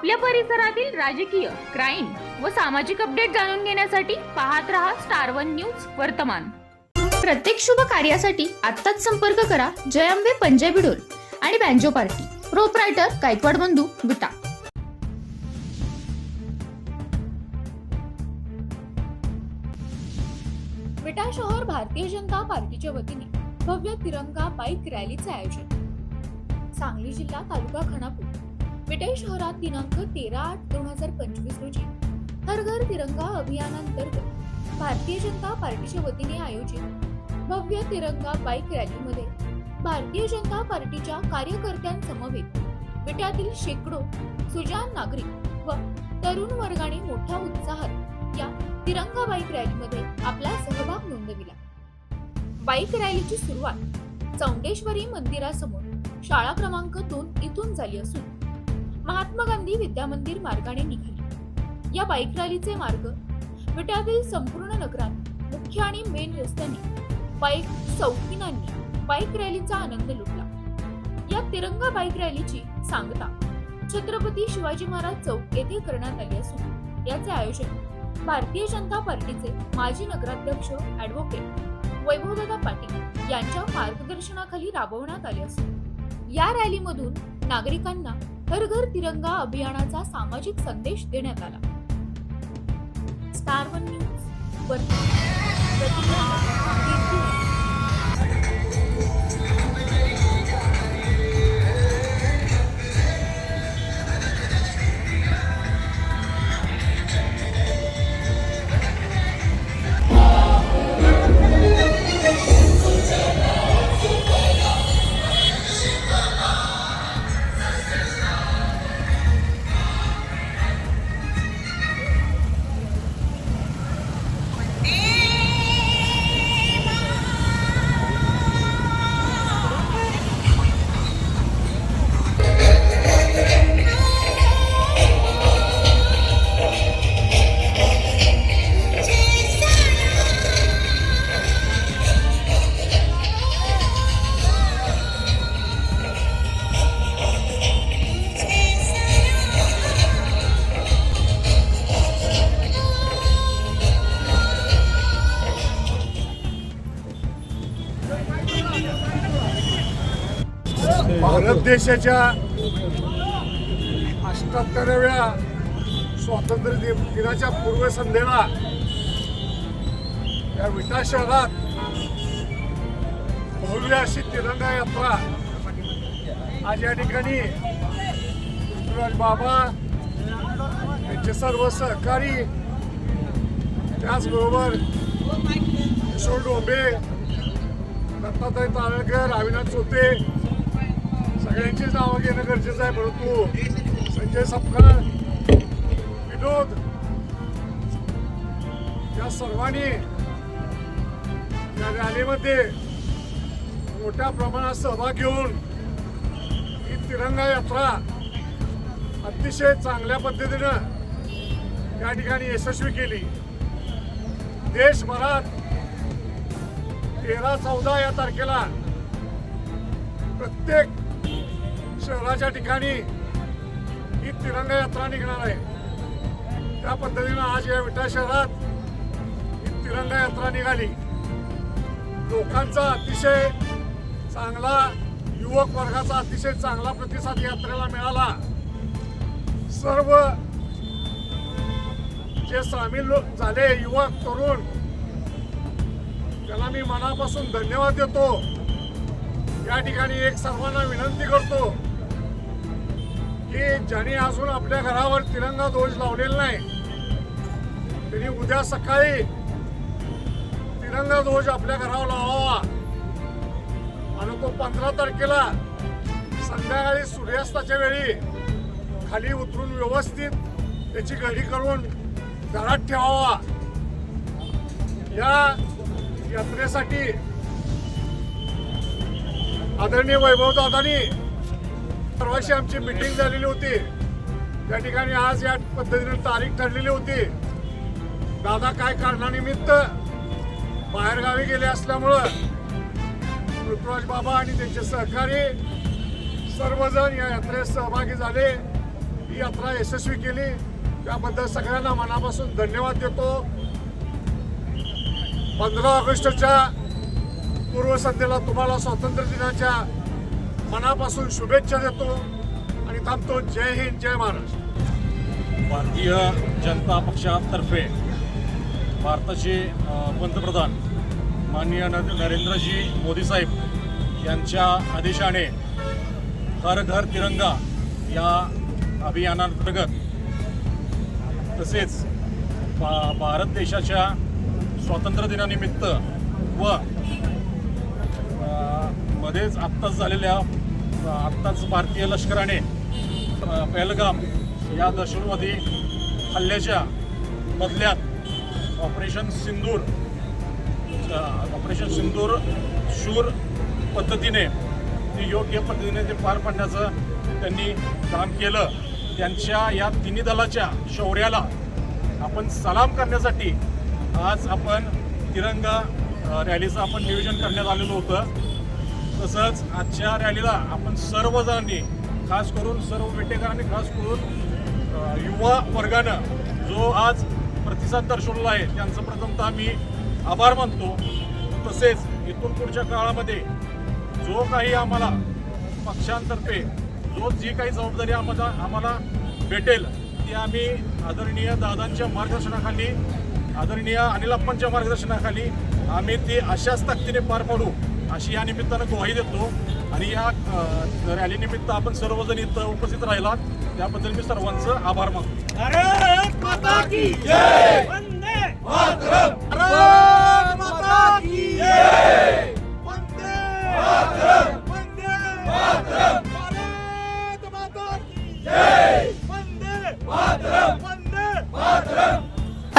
आपल्या परिसरातील राजकीय क्राईम व सामाजिक अपडेट जाणून घेण्यासाठी पाहत रहा स्टार वन न्यूज वर्तमान. प्रत्येक शुभ कार्यासाठी आत्ताच संपर्क करा जयंबे पंजाबी डोल आणि बँजो पार्टी. प्रोपरायटर गायकवाड बंधू विटा विटा शहर भारतीय जनता पार्टीच्या वतीने भव्य तिरंगा बाईक रॅलीचे आयोजन. सांगली जिल्हा तालुका खानापूर विटे शहरात दिनांक तेरा आठ दोन हजार पंचवीस रोजी हर घर तिरंगा अभियानांतर्गत भारतीय जनता पार्टीच्या वतीने आयोजित भव्य तिरंगा बाईक रॅलीमध्ये भारतीय जनता पार्टीच्या कार्यकर्त्यांसमवेत विट्यातील शेकडो सुजान नागरिक व तरुण वर्गाने मोठ्या उत्साहात या तिरंगा बाईक रॅलीमध्ये आपला सहभाग नोंदविला. बाईक रॅलीची सुरुवात चौंडेश्वरी मंदिरासमोर शाळा क्रमांक दोन इथून झाली असून महात्मा गांधी विद्या मंदिर मार्गाने निघाली. या बाईक रॅलीचे मार्ग विट्यातील संपूर्ण नगरात मुख्य आणि मेन रस्त्याने बाईक चौकीनांनी बाईक रॅलीचा आनंद लुटला. या तिरंगा बाईक रॅलीची सांगता छत्रपती शिवाजी महाराज चौक येथे करण्यात आली असून याचे आयोजन भारतीय जनता पार्टीचे माजी नगराध्यक्ष ऍडव्होकेट वैभवदादा पाटील यांच्या मार्गदर्शनाखाली राबवण्यात आले असून या रॅलीमधून नागरिकांना हर घर तिरंगा अभियानाचा सामाजिक संदेश देण्यात आला star one news Wardha. Bharat देशाच्या अष्ट्याहत्तराव्या स्वातंत्र्य दिनाच्या पूर्वसंध्येला या विटा शहरात भव्य अशी तिरंगा यात्रा आज या ठिकाणी पृथ्वीराज बाबा यांचे सर्व सहकारी त्याचबरोबर किशोर डोंबे दत्तात्रय तारळकर अविनाश सोते. सगळ्यांचीच नावं घेणं गरजेचं आहे परंतु संजय सपकाळ विनोद या सर्वांनी या रॅलीमध्ये मोठ्या प्रमाणात सहभाग घेऊन ही तिरंगा यात्रा अतिशय चांगल्या पद्धतीनं या ठिकाणी यशस्वी केली. देशभरात तेरा चौदा या तारखेला प्रत्येक शहराच्या ठिकाणी ही तिरंगा यात्रा निघणार आहे. त्या पद्धतीनं आज या विटा शहरात ही तिरंगा यात्रा निघाली. लोकांचा अतिशय चांगला युवक वर्गाचा अतिशय चांगला प्रतिसाद यात्रेला मिळाला. सर्व जे सामील झाले युवक तरुण त्याला मी मनापासून धन्यवाद देतो. या ठिकाणी एक सर्वांना विनंती करतो की ज्याने अजून आपल्या घरावर तिरंगा ध्वज लावलेला नाही त्यांनी उद्या सकाळी तिरंगा ध्वज आपल्या घरावर लावावा. आणि तो पंधरा तारखेला संध्याकाळी सूर्यास्ताच्या वेळी खाली उतरून व्यवस्थित त्याची घडी करून घरात ठेवावा. या यात्रेसाठी आदरणीय वैभव दादानी परवाशी आमची मिटिंग झालेली होती. त्या ठिकाणी आज या पद्धतीने तारीख ठरलेली होती. दादा काय कारणानिमित्त बाहेरगावी गेले असल्यामुळं ऋतुराज बाबा आणि त्यांचे सहकारी सर्वजण या यात्रेत सहभागी झाले. ही यात्रा यशस्वी केली. त्याबद्दल सगळ्यांना मनापासून धन्यवाद देतो. पंधरा ऑगस्टच्या पूर्वसंध्येला तुम्हाला स्वातंत्र्य दिनाच्या मनापासून शुभेच्छा देतो आणि थांबतो. जय हिंद जय महाराष्ट्र. भारतीय जनता पक्षातर्फे भारताचे पंतप्रधान माननीय नरेंद्रजी मोदी साहेब यांच्या आदेशाने हर घर तिरंगा या अभियानांतर्गत तसेच भा भारत देशाच्या स्वातंत्र्य दिनानिमित्त व मध्येच आत्ताच झालेल्या आत्ताच भारतीय लष्कराने पहलगाम या दहशतवादी हल्ल्याच्या बदल्यात ऑपरेशन सिंदूर ऑपरेशन सिंदूर शूर पद्धतीने ते योग्य पद्धतीने ते पार पाडण्याचं त्यांनी काम केलं. त्यांच्या या तिन्ही दलाच्या शौर्याला आपण सलाम करण्यासाठी आज आपण तिरंगा रॅलीचं आपण नियोजन करण्यात आलेलं होतं. तसंच आजच्या रॅलीला आपण सर्वजणांनी खास करून सर्व बेटेकरांनी खास करून युवा वर्गानं जो आज प्रतिसाद दर्शवलेला आहे त्यांचं प्रथमतः मी आभार मानतो. तसेच इथून पुढच्या काळामध्ये जो काही आम्हाला पक्षांतर्फे जो जी काही जबाबदारी आम्हाला आम्हाला भेटेल ती आम्ही आदरणीय दादांच्या मार्गदर्शनाखाली आदरणीय अनिल अप्पांच्या मार्गदर्शनाखाली आम्ही ती अशाच ताकदीने पार पाडू अशी या निमित्तानं ग्वाही देतो. आणि या रॅलीनिमित्त आपण सर्वजण इथं उपस्थित राहिला. त्याबद्दल मी सर्वांचं आभार मानतो. भारत माता की जय! वंदे भारत माता की जय!